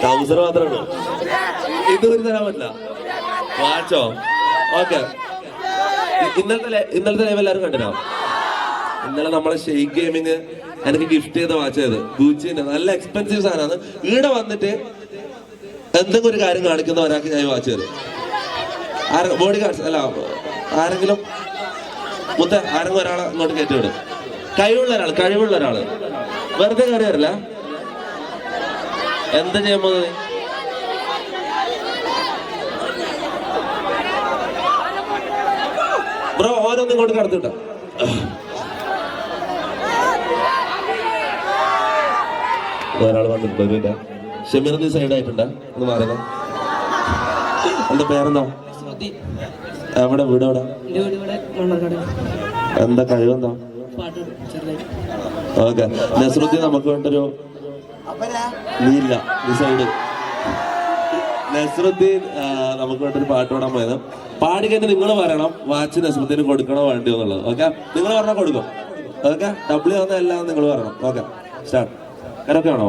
Trouser മാത്രമാണ് ഇത് ഒരു തരാൻ വാച്ചോ? ഓക്കെ. ഇന്നലത്തെ ഇന്നലത്തെ ലൈവ് എല്ലാവരും കണ്ടിരാ ഇന്നലെ നമ്മളെ ഷെയ്ക്ക് ഗെയിമിങ് എനിക്ക് ഗിഫ്റ്റ് ചെയ്ത വാച്ച് ചെയ്ത് ഗൂച്ചിന്റെ നല്ല എക്സ്പെൻസീവ് സാധനമാണ്. ഇവിടെ വന്നിട്ട് എന്തെങ്കിലും ഒരു കാര്യം കാണിക്കുന്ന ഒരാൾക്ക് ഞാൻ വാച്ച് തരും. ആരെ ബോഡി ഗാർഡ്സ് അല്ല ആരെങ്കിലും മുത്ത ആരെങ്കിലും ഒരാളെ ഇങ്ങോട്ട് കയറ്റി വിടും കഴിവുള്ള ഒരാൾ കഴിവുള്ള ഒരാൾ വെറുതെ കയറി വരില്ല എന്താ ചെയ്യുമ്പോൾ പോകുന്നത് ബ്രോ ഓരോന്നും ഇങ്ങോട്ട് കടത്തിട്ട. ഒരാൾ വന്നിട്ടുണ്ട് ഷമീർ നീ സൈഡ് ആയിട്ടുണ്ടാ? ഒന്ന് മാറുക എന്റെ പേരെന്താ? എവിടെ? വീട് എവിടെ? എന്താ കഴിവെന്താ? ഓക്കെ. നസ്രുദ്ദീൻ നമുക്ക് വേണ്ടൊരു നീ ഡിസൈഡ്. നസ്രുദ്ദീൻ നമുക്ക് വേണ്ടൊരു പാട്ട് പാടാൻ പോയത്. പാടി കഴിഞ്ഞ് നിങ്ങൾ പറയണം വാച്ച് നസ്രുദ്ദീന് കൊടുക്കണോ വേണ്ടിയോ എന്നുള്ളത്. ഓക്കെ? നിങ്ങൾ പറഞ്ഞാൽ കൊടുക്കും. ഓക്കെ? ഡബ്ല്യു വന്ന എല്ലാം നിങ്ങൾ പറയണം. ഓക്കെ? സ്റ്റാർട്ട്. കരൊക്കെ ആണോ?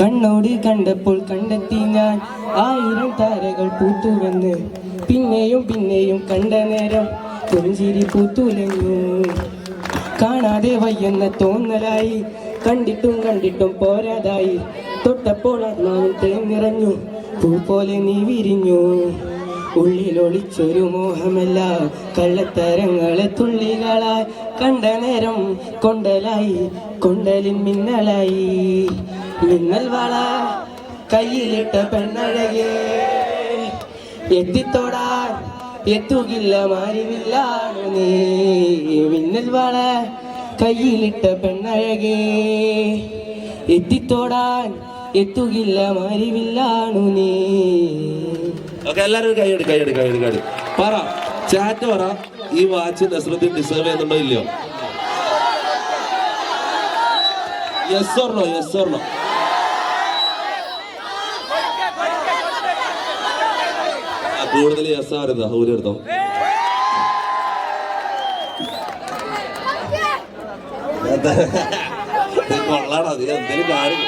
കണ്ണോടി കണ്ടപ്പോൾ കണ്ടെത്തി ഞാൻ. ആയിരം താരകൾ പൂത്തുവെന്ന് പിന്നെയും പിന്നെയും കണ്ട നേരം. പുഞ്ചിരി പൂത്തുലഞ്ഞു കാണാതെ വയ്യെന്ന തോന്നലായി. കണ്ടിട്ടും കണ്ടിട്ടും പോരാതായി. തൊട്ടപ്പോൾ അന്നാവും തേങ്ങിറഞ്ഞു പൂ പോലെ നീ വിരിഞ്ഞു. ഉള്ളിലൊളിച്ചൊരു മോഹമല്ല. കള്ളത്തരങ്ങളെ തുള്ളികളായി. കണ്ട നേരം കൊണ്ടലായി. കൊണ്ടലിൻ മിന്നലായി. മിന്നൽ വള കയ്യിലിട്ട പെണ്ണഴകേ. എത്തിത്തോടാൻ എത്തുകില്ല മാറിവില്ലാണ് നീ. വള കയ്യിലിട്ട പെണ്ണഴകേ. എത്തിത്തോടാൻ എത്തുകില്ല മരിവില്ലാണു നീ. ഓക്കെ എല്ലാവരും ഒരു കൈ കൈയടി കൈ കൈയടി പറ ചാറ്റ് പറ. ഈ വാച്ച് നസ്രുദ്ദീൻ ഡിസേർവ് ചെയ്യുന്നുണ്ടോ ഇല്ലയോ? Yes or no yes or no കൂടുതൽ യെസ് ആരുന്നോ ഊരി എടുത്തോ അത് എന്തേലും കാര്യം.